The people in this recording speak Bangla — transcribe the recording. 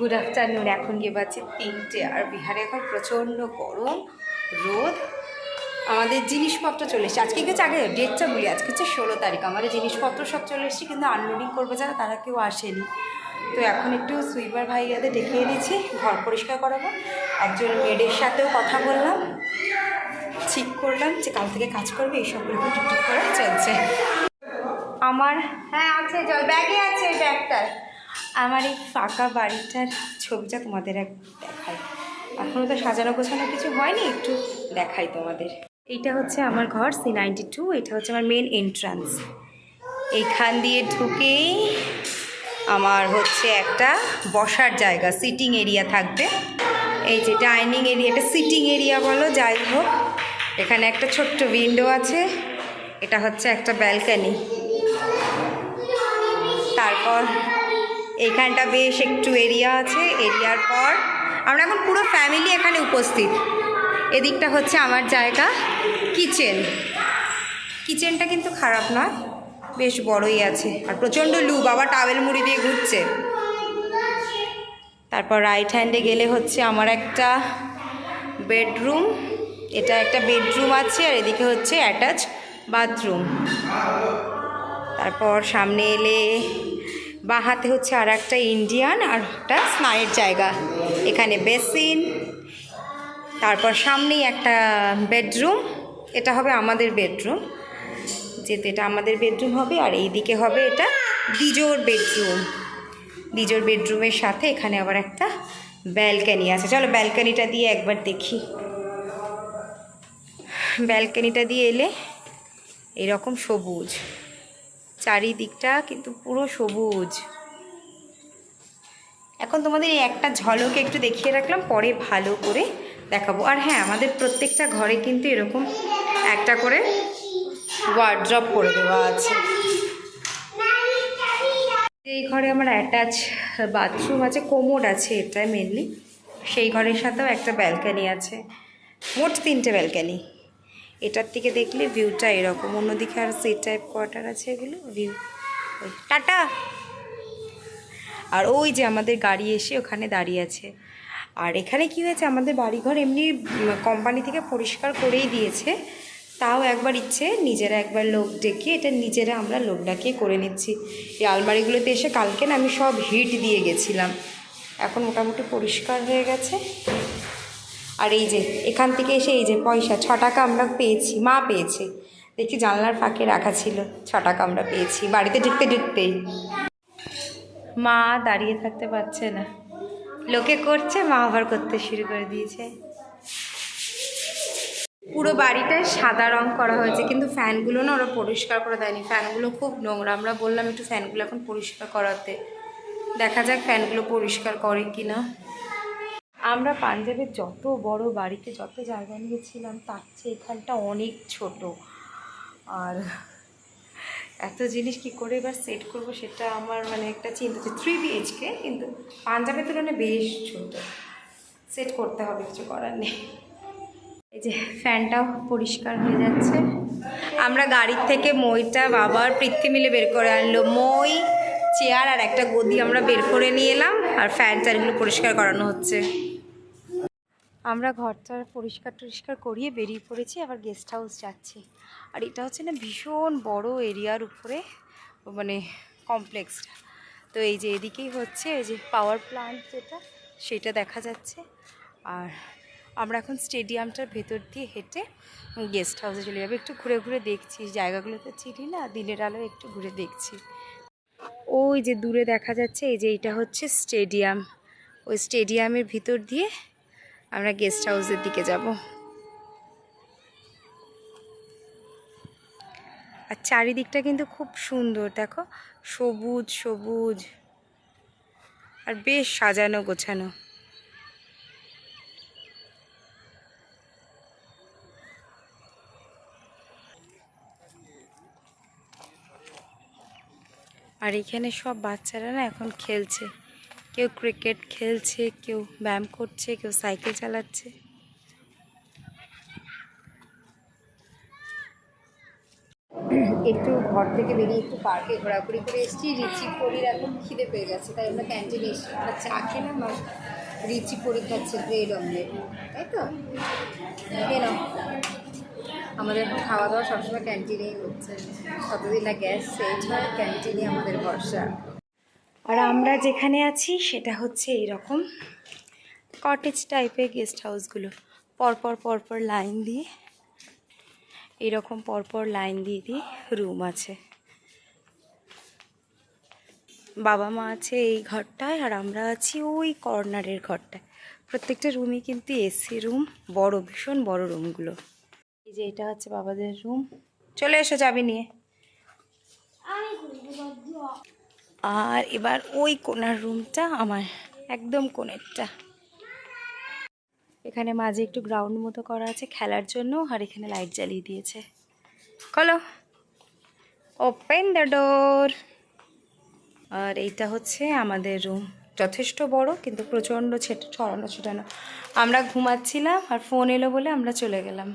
গুড আফটারনুন এখন গিয়ে পাচ্ছে তিনটে আর বিহারে এখন প্রচণ্ড গরম, রোদ। আমাদের জিনিসপত্র চলে এসছে। আজকে কিছু আগে ডেটটা বলি, আজকে হচ্ছে ষোলো তারিখ। আমাদের জিনিসপত্র সব চলে এসছে, কিন্তু আনলোডিং করব যারা, তারা কেউ আসেনি। তো এখন একটু সুইপার ভাইয়াদের দেখিয়ে দিয়েছি ঘর পরিষ্কার করাবো। একজন মেডের সাথেও কথা বললাম, ঠিক করলাম যে কাল থেকে কাজ করবে এইসব এরকম টুকটুক করে চলছে। আমার হ্যাঁ আছে, জল, ব্যাগে আছে ব্যাগটার আমার এই ফাঁকা বাড়িটার ছবিটা তোমাদের এক দেখাই। এখনও তো সাজানো গোছানো কিছু হয়নি, একটু দেখাই তোমাদের। এইটা হচ্ছে আমার ঘর সি নাইনটি টু এটা হচ্ছে আমার মেন এন্ট্রান্স এইখান দিয়ে ঢুকেই আমার হচ্ছে একটা বসার জায়গা সিটিং এরিয়া থাকবে। এই যে ডাইনিং এরিয়া এরিয়াটা সিটিং এরিয়া বলো, যাই হোক। এখানে একটা ছোট্ট উইন্ডো আছে, এটা হচ্ছে একটা ব্যালকানি তারপর এইখানটা বেশ একটু এরিয়া আছে এরিয়ার পর আমরা এখন পুরো ফ্যামিলি এখানে উপস্থিত। এদিকটা হচ্ছে আমার জায়গা কিচেন কিচেনটা কিন্তু খারাপ নয়, বেশ বড়ই আছে, আর প্রচণ্ড লু বাবা টাওয়েল মুড়ি দিয়ে ঘুরছে। তারপর রাইট হ্যান্ডে গেলে হচ্ছে আমার একটা বেডরুম এটা একটা বেডরুম আছে, আর এদিকে হচ্ছে অ্যাটাচ বাথরুম তারপর সামনে এলে বাঁ হাতে হচ্ছে আর একটা ইন্ডিয়ান আর একটা স্নানের জায়গা। এখানে বেসিন, তারপর সামনেই একটা বেডরুম, এটা হবে আমাদের বেডরুম। যেহেতু এটা আমাদের বেডরুম হবে আর এই দিকে হবে এটা দ্বিজোর বেডরুম। দ্বিজোর বেডরুমের সাথে এখানে আবার একটা ব্যালকানি আছে। চলো ব্যালকানিটা দিয়ে একবার দেখি। ব্যালকানিটা দিয়ে এলে এরকম সবুজ। চারিদিকটা কিন্তু পুরো সবুজ। এখন তোমাদের এই একটা ঝলকে একটু দেখিয়ে রাখলাম, পরে ভালো করে দেখাবো। আর হ্যাঁ আমাদের প্রত্যেকটা ঘরে কিন্তু এরকম একটা করে ওয়ার্ড্রপ করে দেওয়া আছে। এই ঘরে আমার অ্যাটাচ বাথরুম আছে কোমোড আছে এটাই মেনলি সেই ঘরের সাথেও একটা ব্যালকানি আছে। মোট তিনটে ব্যালকানি এটার থেকে দেখলে ভিউটা এরকম। অন্যদিকে আর সি টাইপ কোয়ার্টার আছে এগুলো ভিউ ওই, টাটা! আর ওই যে আমাদের গাড়ি এসে ওখানে দাঁড়িয়ে আছে। আর এখানে কি হয়েছে, আমাদের বাড়িঘর এমনি কোম্পানি থেকে পরিষ্কার করেই দিয়েছে। তাও একবার ইচ্ছে, নিজেরা একবার লোক ডেকে এটা নিজেরা আমরা লোক ডাকিয়ে করে নিচ্ছি। এই আলমারিগুলোতে এসে কালকে না আমি সব হিট দিয়ে গেছিলাম। এখন মোটামুটি পরিষ্কার হয়ে গেছে। আর এই যে, এখান থেকে এসে এই যে পয়সা ছ টাকা আমরা পেয়েছি, মা পেয়েছে। দেখি জানলার ফাঁকে রাখা ছিল ছ টাকা আমরা পেয়েছি, বাড়িতে ঢুকতে ঢুকতেই। মা দাঁড়িয়ে থাকতে পারছে না। লোকে করছে, মা আবার করতে শুরু করে দিয়েছে। পুরো বাড়িটায় সাদা রং করা হয়েছে, কিন্তু ফ্যানগুলো না ওরা পরিষ্কার করে দেয়নি। ফ্যানগুলো খুব নোংরা। আমরা বললাম একটু ফ্যানগুলো এখন পরিষ্কার করাতে। দেখা যাক ফ্যানগুলো পরিষ্কার করে কি না আমরা পাঞ্জাবের যত বড় বাড়িতে যত জায়গা নিয়েছিলাম, তার চেয়ে এখানটা অনেক ছোট। আর এত জিনিস কি করে এবার সেট করব সেটা আমার মানে একটা চিন্তা হচ্ছে থ্রি বিএইচকে কিন্তু পাঞ্জাবের তুলনায় বেশ ছোট। সেট করতে হবে, কিছু করার নেই। এই যে ফ্যানটাও পরিষ্কার হয়ে যাচ্ছে। আমরা গাড়ির থেকে মইটা, বাবার পৃথ্বী মিলে বের করে আনলো। মই, চেয়ার আর একটা গদি আমরা বের করে নিয়ে এলাম, আর ফ্যান চারগুলো পরিষ্কার করানো হচ্ছে। আমরা ঘরটা পরিষ্কার টরিষ্কার করিয়ে বেরিয়ে পড়েছি, আবার গেস্ট হাউস যাচ্ছি। আর এটা হচ্ছে না ভীষণ বড় এরিয়ার উপরে মানে কমপ্লেক্সটা তো এই যে এদিকেই হচ্ছে, এই যে পাওয়ার প্লান্ট যেটা, সেটা দেখা যাচ্ছে। আর আমরা এখন স্টেডিয়ামটার ভেতর দিয়ে হেঁটে গেস্ট হাউসে চলে যাব। একটু ঘুরে ঘুরে দেখছি জায়গাগুলো তো চিনি না, দিনের আলো একটু ঘুরে দেখছি। ওই যে দূরে দেখা যাচ্ছে, এই যে এটা হচ্ছে স্টেডিয়াম ওই স্টেডিয়ামের ভিতর দিয়ে আমরা গেস্ট হাউসের দিকে যাব। আর চারিদিকটা কিন্তু খুব সুন্দর, দেখো? সবুজ সবুজ। আর বেশ সাজানো, গোছানো। আর এখানে সব বাচ্চারা না এখন খেলছে। কেউ ক্রিকেট খেলছে, কেউ ব্যায়াম করছে, কেউ সাইকেল চালাচ্ছে। একটু ঘর থেকে বেরিয়ে একটু পার্কে ঘোরাঘুরি করে এসেছি। রিচি পরির এখন খিদে পেয়ে গেছে, তাই আমরা ক্যান্টিনে এসেছি আমরা চা খেলাম আর রিচি পরি খাচ্ছে ব্রেড অমলেট তাই তো? কেন আমাদের খাওয়া দাওয়া সবসময় ক্যান্টিনেই হচ্ছে। কতদিন না গ্যাস শেষ হয় ক্যান্টিনে আমাদের ভরসা। আর আমরা যেখানে আছি সেটা হচ্ছে এইরকম কটেজ টাইপের গেস্ট হাউসগুলো পরপর পরপর লাইন দিয়ে, এইরকম পরপর লাইন দিয়ে দিয়ে রুম আছে। বাবা মা আছে এই ঘরটায় আর আমরা আছি ওই কর্নারের ঘরটায়। প্রত্যেকটা রুমই কিন্তু এসি রুম বড়, ভীষণ বড় রুমগুলো এই যে এটা হচ্ছে বাবাদের রুম চলে এসো যাবি নিয়ে। আর এবার ওই কোনার রুমটা আমার, একদম কোণেরটা। এখানে মাঝে একটু গ্রাউন্ড মতো করা আছে খেলার জন্য, আর এখানে লাইট জ্বালিয়ে দিয়েছে। খোলো। ওপেন দ্য ডোর আর এইটা হচ্ছে আমাদের রুম যথেষ্ট বড়, কিন্তু প্রচণ্ড ছেট ছড়ানো ছিটানো আমরা ঘুমাচ্ছিলাম আর ফোন এলো বলে আমরা চলে গেলাম।